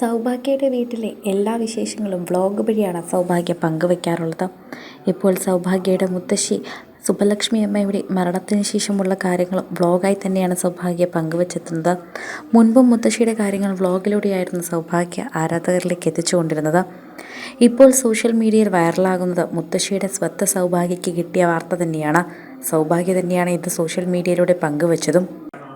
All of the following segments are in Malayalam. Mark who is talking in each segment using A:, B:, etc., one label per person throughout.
A: സൗഭാഗ്യയുടെ വീട്ടിലെ എല്ലാ വിശേഷങ്ങളും വ്ളോഗ് വഴിയാണ് സൗഭാഗ്യ പങ്കുവയ്ക്കാറുള്ളത് ഇപ്പോൾ സൗഭാഗ്യയുടെ മുത്തശ്ശി സുബലക്ഷ്മി അമ്മയുടെ മരണത്തിന് ശേഷമുള്ള കാര്യങ്ങൾ വ്ളോഗായി തന്നെയാണ് സൗഭാഗ്യ പങ്കുവച്ചെത്തുന്നത്. മുൻപും മുത്തശ്ശിയുടെ കാര്യങ്ങൾ വ്ളോഗിലൂടെയായിരുന്നു സൗഭാഗ്യ ആരാധകരിലേക്ക് എത്തിച്ചുകൊണ്ടിരുന്നത്. ഇപ്പോൾ സോഷ്യൽ മീഡിയയിൽ വൈറലാകുന്നത് മുത്തശ്ശിയുടെ സ്വത്ത് സൗഭാഗ്യയ്ക്ക് കിട്ടിയ വാർത്ത തന്നെയാണ്. സൗഭാഗ്യ തന്നെയാണ് ഇത് സോഷ്യൽ മീഡിയയിലൂടെ പങ്കുവച്ചതും.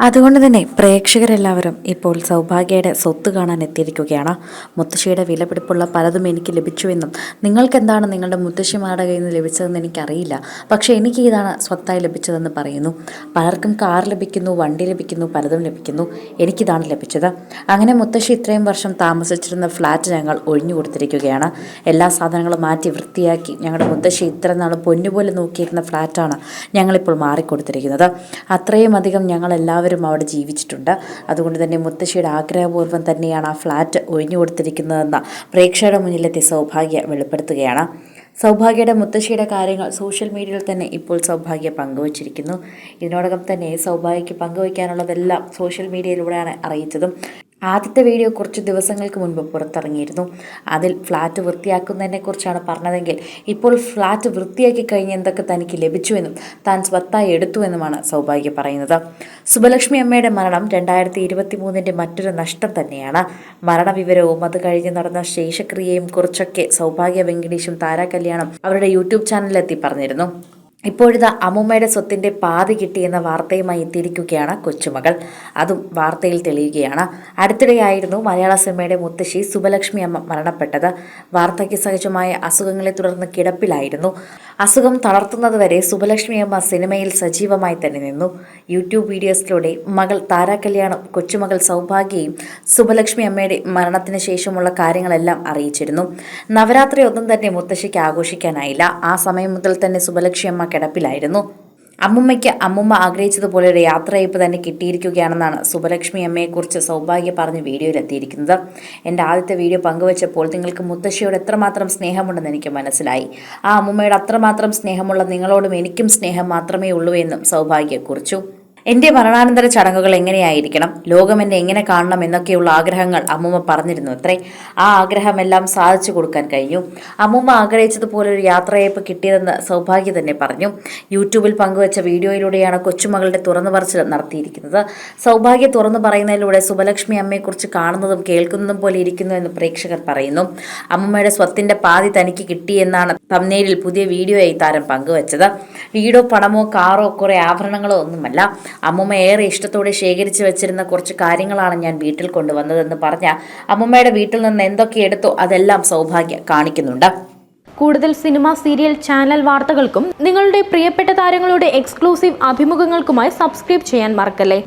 A: അതുകൊണ്ട് തന്നെ പ്രേക്ഷകരെല്ലാവരും ഇപ്പോൾ സൗഭാഗ്യയുടെ സ്വത്ത് കാണാൻ എത്തിയിരിക്കുകയാണ്. മുത്തശ്ശിയുടെ വിലപിടിപ്പുള്ള പലതും എനിക്ക് ലഭിച്ചുവെന്നും നിങ്ങൾക്കെന്താണ് നിങ്ങളുടെ മുത്തശ്ശിമാരുടെ കയ്യിൽ നിന്ന് ലഭിച്ചതെന്ന് എനിക്കറിയില്ല. പക്ഷേ എനിക്ക് ഇതാണ് സ്വത്തായി ലഭിച്ചതെന്ന് പറയുന്നു. പലർക്കും കാർ ലഭിക്കുന്നു വണ്ടി ലഭിക്കുന്നു പലതും ലഭിക്കുന്നു. എനിക്കിതാണ് ലഭിച്ചത്. അങ്ങനെ മുത്തശ്ശി ഇത്രയും വർഷം താമസിച്ചിരുന്ന ഫ്ലാറ്റ് ഞങ്ങൾ ഒഴിഞ്ഞു കൊടുത്തിരിക്കുകയാണ്. എല്ലാ സാധനങ്ങളും മാറ്റി വൃത്തിയാക്കി ഞങ്ങളുടെ മുത്തശ്ശി ഇത്ര നാൾ പൊന്നുപോലെ നോക്കിയിരുന്ന ഫ്ലാറ്റാണ് ഞങ്ങളിപ്പോൾ മാറിക്കൊടുത്തിരിക്കുന്നത്. അത്രയും അധികം ഞങ്ങൾ എല്ലാവരും അവിടെ ജീവിച്ചിട്ടുണ്ട്. അതുകൊണ്ട് തന്നെ മുത്തശ്ശിയുടെ ആഗ്രഹപൂർവം തന്നെയാണ് ആ ഫ്ലാറ്റ് ഒഴിഞ്ഞു കൊടുത്തിരിക്കുന്നതെന്ന് പ്രേക്ഷകരുടെ മുന്നിലെത്തി സൗഭാഗ്യ വെളിപ്പെടുത്തുകയാണ്. സൗഭാഗ്യയുടെ മുത്തശ്ശിയുടെ കാര്യങ്ങൾ സോഷ്യൽ മീഡിയയിൽ തന്നെ ഇപ്പോൾ സൗഭാഗ്യ പങ്കുവച്ചിരിക്കുന്നു. ഇതിനോടകം തന്നെ സൗഭാഗ്യയ്ക്ക് പങ്കുവയ്ക്കാനുള്ളതെല്ലാം സോഷ്യൽ മീഡിയയിലൂടെയാണ് അറിയിച്ചതും. ആദ്യത്തെ വീഡിയോ കുറച്ച് ദിവസങ്ങൾക്ക് മുൻപ് പുറത്തിറങ്ങിയിരുന്നു. അതിൽ ഫ്ലാറ്റ് വൃത്തിയാക്കുന്നതിനെക്കുറിച്ചാണ് പറഞ്ഞതെങ്കിൽ ഇപ്പോൾ ഫ്ലാറ്റ് വൃത്തിയാക്കി കഴിഞ്ഞ് എന്തൊക്കെ തനിക്ക് ലഭിച്ചുവെന്നും താൻ സ്വത്തായി എടുത്തുവെന്നുമാണ് സൗഭാഗ്യ പറയുന്നത്. സുബലക്ഷ്മി അമ്മയുടെ മരണം രണ്ടായിരത്തി ഇരുപത്തി മൂന്നിന്റെ മറ്റൊരു നഷ്ടം തന്നെയാണ്. മരണവിവരവും അത് കഴിഞ്ഞ് നടന്ന ശേഷക്രിയയും കുറിച്ചൊക്കെ സൗഭാഗ്യ വെങ്കടേഷും താരാ കല്യാണം അവരുടെ യൂട്യൂബ് ചാനലിലെത്തി പറഞ്ഞിരുന്നു. ഇപ്പോഴിതാ അമ്മുമ്മയുടെ സ്വത്തിന്റെ പാതി കിട്ടിയെന്ന വാർത്തയുമായി എത്തിയിരിക്കുകയാണ് കൊച്ചുമകൾ. അതും വാർത്തയിൽ തെളിയുകയാണ്. അടുത്തിടെയായിരുന്നു മലയാള സിനിമയുടെ മുത്തശ്ശി സുബലക്ഷ്മി അമ്മ മരണപ്പെട്ടത്. വാർത്തയ്ക്ക് സഹജമായ അസുഖങ്ങളെ തുടർന്ന് കിടപ്പിലായിരുന്നു. അസുഖം തളർത്തുന്നതുവരെ സുബലക്ഷ്മി അമ്മ സിനിമയിൽ സജീവമായി തന്നെ നിന്നു. യൂട്യൂബ് വീഡിയോസിലൂടെ മകൾ താരാ കല്യാണം കൊച്ചുമകൾ സൗഭാഗ്യയും സുബലക്ഷ്മി അമ്മയുടെ മരണത്തിന് ശേഷമുള്ള കാര്യങ്ങളെല്ലാം അറിയിച്ചിരുന്നു. നവരാത്രി ഒന്നും തന്നെ മുത്തശ്ശിക്ക് ആഘോഷിക്കാനായില്ല. ആ സമയം മുതൽ തന്നെ സുബലക്ഷ്മി അമ്മ കിടപ്പിലായിരുന്നു. അമ്മുമ്മയ്ക്ക് അമ്മുമ്മ ആഗ്രഹിച്ചതുപോലെ ഒരു യാത്രയയപ്പ് തന്നെ കിട്ടിയിരിക്കുകയാണെന്നാണ് സുബലക്ഷ്മി അമ്മയെക്കുറിച്ച് സൗഭാഗ്യ പറഞ്ഞ് വീഡിയോയിലെത്തിയിരിക്കുന്നത്. എന്റെ ആദ്യത്തെ വീഡിയോ പങ്കുവച്ചപ്പോൾ നിങ്ങൾക്ക് മുത്തശ്ശിയോട് എത്രമാത്രം സ്നേഹമുണ്ടെന്ന് എനിക്ക് മനസ്സിലായി. ആ അമ്മുമ്മയുടെ അത്രമാത്രം സ്നേഹമുള്ള നിങ്ങളോടും എനിക്കും സ്നേഹം മാത്രമേ ഉള്ളൂ എന്നും സൗഭാഗ്യ കുറിച്ചു. എന്റെ മരണാനന്തര ചടങ്ങുകൾ എങ്ങനെയായിരിക്കണം? ലോകം എന്നെ എങ്ങനെ കാണണം എന്നൊക്കെയുള്ള ആഗ്രഹങ്ങൾ അമ്മൂമ്മ പറഞ്ഞിരുന്നു. അത്രേ. ആ ആഗ്രഹമെല്ലാം സാധിച്ചു കൊടുക്കാൻ കഴിഞ്ഞു. അമ്മൂമ്മ ആഗ്രഹിച്ചതുപോലെ ഒരു യാത്രയയപ്പ് കിട്ടിയതെന്ന് സൗഭാഗ്യ തന്നെ പറഞ്ഞു. യൂട്യൂബിൽ പങ്കുവച്ച വീഡിയോയിലൂടെയാണ് കൊച്ചുമകളുടെ തുറന്നു പറച്ചിൽ നടത്തിയിരിക്കുന്നത്. സൗഭാഗ്യ തുറന്നു പറയുന്നതിലൂടെ സുബലക്ഷ്മി അമ്മയെക്കുറിച്ച് കാണുന്നതും കേൾക്കുന്നതും പോലെ ഇരിക്കുന്നു എന്ന് പ്രേക്ഷകർ പറയുന്നു. അമ്മൂമ്മയുടെ സ്വത്തിന്റെ പാതി തനിക്ക് കിട്ടിയെന്നാണ് തമ്നേലിൽ പുതിയ വീഡിയോയായി താരം പങ്കുവച്ചത്. വീടോ പണമോ കാറോ കുറേ ആഭരണങ്ങളോ ഒന്നുമല്ല. അമ്മുമ്മ ഏറെ ഇഷ്ടത്തോടെ ശേഖരിച്ചു വെച്ചിരുന്ന കുറച്ച് കാര്യങ്ങളാണ് ഞാൻ വീട്ടിൽ കൊണ്ടുവന്നതെന്ന് പറഞ്ഞ അമ്മമ്മയുടെ വീട്ടിൽ നിന്ന് എന്തൊക്കെ എടുത്തോ അതെല്ലാം സൗഭാഗ്യ കാണിക്കുന്നുണ്ട്.
B: കൂടുതൽ സിനിമ സീരിയൽ ചാനൽ വാർത്തകൾക്കും നിങ്ങളുടെ പ്രിയപ്പെട്ട താരങ്ങളുടെ എക്സ്ക്ലൂസീവ് അഭിമുഖങ്ങൾക്കുമായി സബ്സ്ക്രൈബ് ചെയ്യാൻ മറക്കല്ലേ?